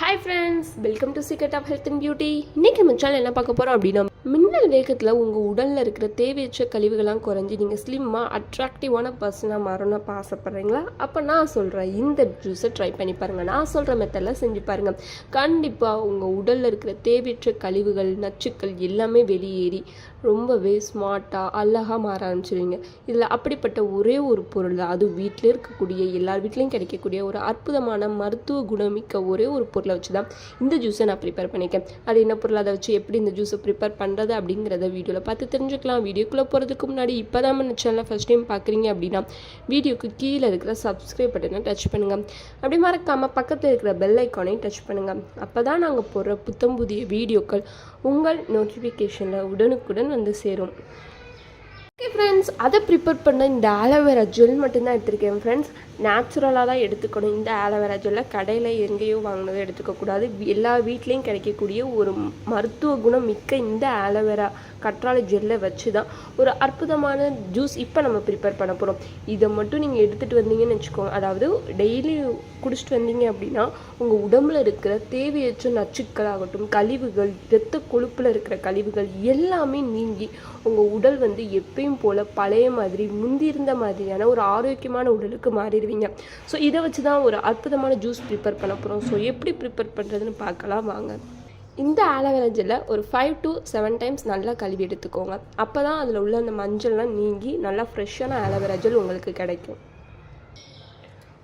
Hi friends welcome to secret of health and beauty இன்றைக்கி நம்ம channel என்ன பார்க்க போகிறோம் அப்படின்னா மின்னல் வேகத்தில் உங்கள் உடலில் இருக்கிற தேவையற்ற கழிவுகள்லாம் குறைஞ்சி நீங்கள் ஸ்லிம்மாக அட்ராக்டிவான பர்சனாக மாறணும்னு ஆசைப்பட்றீங்களா? அப்போ நான் சொல்கிறேன் இந்த ஜூஸை ட்ரை பண்ணி பாருங்கள் நான் சொல்கிற மெத்தடில் செஞ்சு பாருங்கள் கண்டிப்பாக உங்கள் உடலில் இருக்கிற தேவையற்ற கழிவுகள் நச்சுக்கள் எல்லாமே வெளியேறி ரொம்பவே ஸ்மார்ட்டாக அழகாக மாற ஆரம்பிச்சிருவீங்க. இதில் அப்படிப்பட்ட ஒரே ஒரு பொருள் தான். அது வீட்டில் இருக்கக்கூடிய எல்லார் வீட்லேயும் கிடைக்கக்கூடிய ஒரு அற்புதமான மருத்துவ குணமிக்க ஒரே ஒரு பொருளை வச்சு தான் இந்த ஜூஸை நான் ப்ரிப்பேர் பண்ணியிருக்கேன். அது என்ன பொருள்? அதை வச்சு எப்படி இந்த ஜூஸை ப்ரிப்பேர் பண்ண பண்ணுறது அப்படிங்கிறத வீடியோவில் பார்த்து தெரிஞ்சுக்கலாம். வீடியோக்குள்ளே போகிறதுக்கு முன்னாடி இப்போ தான் நம்ம சேனலை ஃபஸ்ட் டைம் பார்க்குறீங்க அப்படின்னா வீடியோக்கு கீழே இருக்கிற சப்ஸ்கிரைப் பட்டனை டச் பண்ணுங்கள் அப்படி மறக்காமல் பக்கத்தில் இருக்கிற பெல் ஐக்கானையும் டச் பண்ணுங்கள் அப்போ தான் நாங்கள் போடுற புத்தம் புதிய வீடியோக்கள் உங்கள் நோட்டிஃபிகேஷனில் உடனுக்குடன் வந்து சேரும். ஓகே ஃப்ரெண்ட்ஸ் அதை ப்ரிப்பேர் பண்ண இந்த ஆலோவேரா ஜெல் மட்டும்தான் எடுத்திருக்கேன் ஃப்ரெண்ட்ஸ் நேச்சுரலாக தான் எடுத்துக்கணும். இந்த ஆலோவேரா ஜெல்லை கடையில் எங்கேயோ வாங்கினதை எடுத்துக்கக்கூடாது எல்லா வீட்லேயும் கிடைக்கக்கூடிய ஒரு மருத்துவ குணம் மிக்க இந்த ஆலோவேரா கற்றாழை ஜெல்லை வச்சு தான் ஒரு அற்புதமான ஜூஸ் இப்போ நம்ம ப்ரிப்பேர் பண்ண போகிறோம் இதை மட்டும் நீங்கள் எடுத்துகிட்டு வந்தீங்கன்னு வச்சுக்கோங்க அதாவது டெய்லி குடிச்சிட்டு வந்தீங்க அப்படின்னா உங்கள் உடம்புல இருக்கிற தேவையற்ற நச்சுக்கள் ஆகட்டும் கழிவுகள் இரத்த கொழுப்பில் இருக்கிற கழிவுகள் எல்லாமே நீங்கி உங்கள் உடல் வந்து எப்பயும் போல் பழைய மாதிரி முந்தி இருந்த மாதிரியான ஒரு ஆரோக்கியமான உடலுக்கு மாறிடுது செய்வீங்க. ஸோ இதை வச்சு தான் ஒரு அற்புதமான ஜூஸ் ப்ரிப்பேர் பண்ண போகிறோம் ஸோ எப்படி ப்ரிப்பேர் பண்ணுறதுன்னு பார்க்கலாம் வாங்க. இந்த ஆலோவேரா ஜெல்லை ஒரு ஃபைவ் டு செவன் டைம்ஸ் நல்லா கழுவி எடுத்துக்கோங்க. அப்போ தான் அதில் உள்ள அந்த மஞ்சள்லாம் நீங்கி நல்லா ஃப்ரெஷ்ஷான ஆலோவேரா ஜெல் உங்களுக்கு கிடைக்கும்.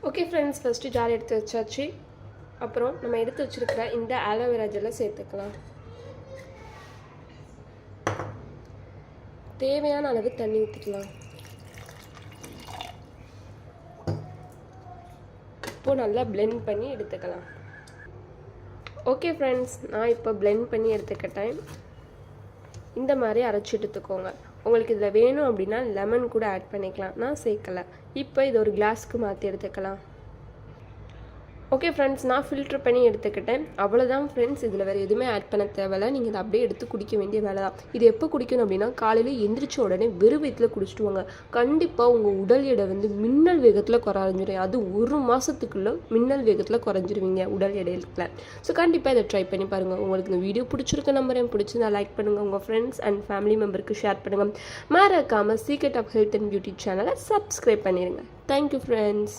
ஓகே ஃப்ரெண்ட்ஸ் ஃபஸ்ட்டு ஜார் எடுத்து வச்சாச்சு. அப்புறம் நம்ம எடுத்து வச்சிருக்கிற இந்த ஆலோவேரா ஜெல்லை சேர்த்துக்கலாம். தேவையான அளவு தண்ணி ஊற்றிக்கலாம் இப்போது நல்லா பிளெண்ட் பண்ணி எடுத்துக்கலாம். ஓகே ஃப்ரெண்ட்ஸ் நான் இப்போ பிளெண்ட் பண்ணி எடுத்துக்கிட்டேன் இந்த மாதிரி அரைச்சி எடுத்துக்கோங்க. உங்களுக்கு இதில் வேணும் அப்படின்னா லெமன் கூட ஆட் பண்ணிக்கலாம். நான் சேர்க்கலை. இப்போ இது ஒரு கிளாஸ்க்கு மாற்றி எடுத்துக்கலாம். ஓகே ஃப்ரெண்ட்ஸ் நான் ஃபில்ட்ரு பண்ணி எடுத்துக்கிட்டேன். அவ்வளோதான் ஃப்ரெண்ட்ஸ் இதில் வேறு எதுவுமே ஆட் பண்ண தேவையில்ல. நீங்கள் இதை அப்படியே எடுத்து குடிக்க வேண்டிய வேலை தான். இது எப்போ குடிக்கணும் அப்படின்னா காலையில் எந்திரிச்ச உடனே வெறும் வயிற்றில் குடிச்சிட்டு வாங்க கண்டிப்பாக உங்கள் உடல் எடை வந்து மின்னல் வேகத்தில் குறைஞ்சிரும் அது ஒரு மாதத்துக்குள்ளே மின்னல் வேகத்தில் குறைஞ்சிருவீங்க உடல் எடையில். ஸோ கண்டிப்பாக இதை ட்ரை பண்ணி பாருங்கள் உங்களுக்கு இந்த வீடியோ பிடிச்சிருக்க நம்பரையும் பிடிச்சிருந்தா லைக் பண்ணுங்கள் உங்கள் ஃப்ரெண்ட்ஸ் அண்ட் ஃபேமிலி மெம்பருக்கு ஷேர் பண்ணுங்கள் மறக்காமல் secret of health and beauty சேனலை சப்ஸ்கிரைப் பண்ணிடுங்க தேங்க்யூ ஃப்ரெண்ட்ஸ்